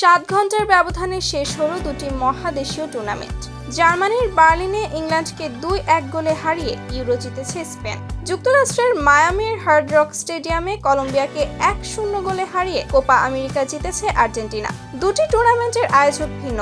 সাত ঘণ্টার ব্যবধানে শেষ হলো দুটি মহাদেশীয় টুর্নামেন্ট। জার্মানির বার্লিনে ইংল্যান্ডকে দুই এক গোলে হারিয়ে ইউরো জিতেছে স্পেন। যুক্তরাষ্ট্রের মায়ামির হার্ড রক স্টেডিয়ামে কলম্বিয়াকে এক শূন্য গোলে হারিয়ে কোপা আমেরিকা জিতেছে আর্জেন্টিনা। দুটি টুর্নামেন্টের আয়োজক ভিন্ন।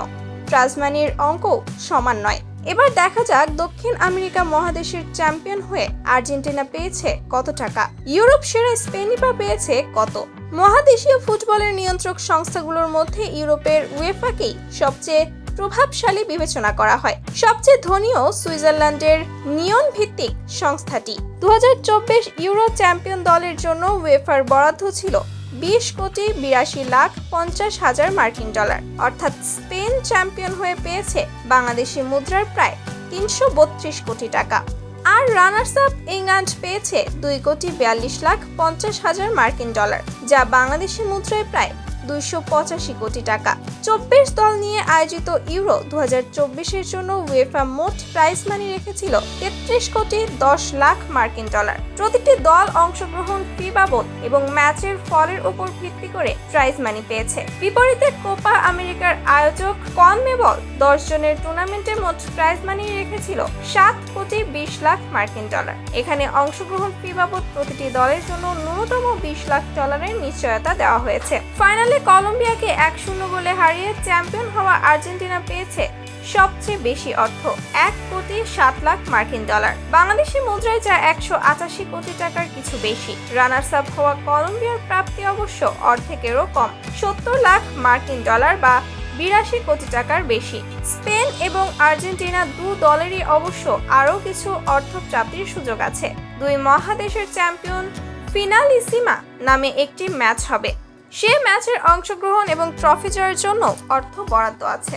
ট্রাজমানির অঙ্কও সমান নয়। এবার দেখা যাক দক্ষিণ আমেরিকা মহাদেশের চ্যাম্পিয়ন হয়ে আর্জেন্টিনা পেয়েছে কত টাকা? ইউরোপ সেরা স্পেনই বা পেয়েছে কত? মহাদেশীয় ফুটবলের নিয়ন্ত্রক সংস্থাগুলোর মধ্যে ইউরোপের উয়েফাকেই সবচেয়ে প্রভাবশালী বিবেচনা করা হয়। সবচেয়ে ধনীও সুইজারল্যান্ডের নিয়ন ভিত্তিক সংস্থাটি। দু হাজার চব্বিশ ইউরো চ্যাম্পিয়ন দলের জন্য ওয়েফার বরাদ্দ ছিল বিশ কোটি বিরাশি লাখ পঞ্চাশ হাজার মার্কিন ডলার। অর্থাৎ স্পেন চ্যাম্পিয়ন হয়ে পেয়েছে বাংলাদেশি মুদ্রার প্রায় তিনশো বত্রিশ কোটি টাকা। আর রানার্স আপ ইংল্যান্ড পেয়েছে দুই কোটি বিয়াল্লিশ লাখ পঞ্চাশ হাজার মার্কিন ডলার, যা বাংলাদেশি মুদ্রায় প্রায় দুইশো পঁচাশি কোটি টাকা। চব্বিশ দল নিয়ে আয়োজিত ইউরো দু চব্বিশের জন্য উয়েফা মোট মানি রেখেছিল তেত্রিশ কোটি দশ লাখ মার্কিন ডলার। প্রতিটি দল অংশগ্রহণ ফি বাবদ এবং ম্যাচের ফলের উপর ভিত্তি করে প্রাইজ মানি পেয়েছে। বিপরীতে কোপা আমেরিকার আয়োজক কনমেবল দশ জনের টুর্নামেন্টে মোট প্রাইজ মানি রেখেছিল সাত কোটি বিশ লাখ মার্কিন ডলার। এখানে অংশগ্রহণ ফি বাবদ প্রতিটি দলের জন্য ন্যূনতম বিশ লাখ ডলারের নিশ্চয়তা দেওয়া হয়েছে। ফাইনালে কলম্বিয়াকে এক শূন্য গোলে হারিয়ে চ্যাম্পিয়ন হওয়া আর্জেন্টিনা পেয়েছে সবচেয়ে বেশি অর্থ, এক কোটি সাত লাখ মার্কিন ডলার। বাংলাদেশি মুদ্রায় যা একশো আটাশি কোটি টাকার কিছু বেশি। রানার্স আপ হওয়া কলম্বিয়ার প্রাপ্তি অবশ্য অর্ধেকেরও কম, সত্তর লাখ মার্কিন ডলার বা বিরাশি কোটি টাকার বেশি। স্পেন এবং আর্জেন্টিনা দু দলেরই অবশ্য আরও কিছু অর্থ প্রাপ্তির সুযোগ আছে। দুই মহাদেশের চ্যাম্পিয়ন ফিনালিসিমা নামে একটি ম্যাচ হবে। সে ম্যাচের অংশগ্রহণ এবং ট্রফি জয়ের জন্য অর্থ বরাদ্দ আছে।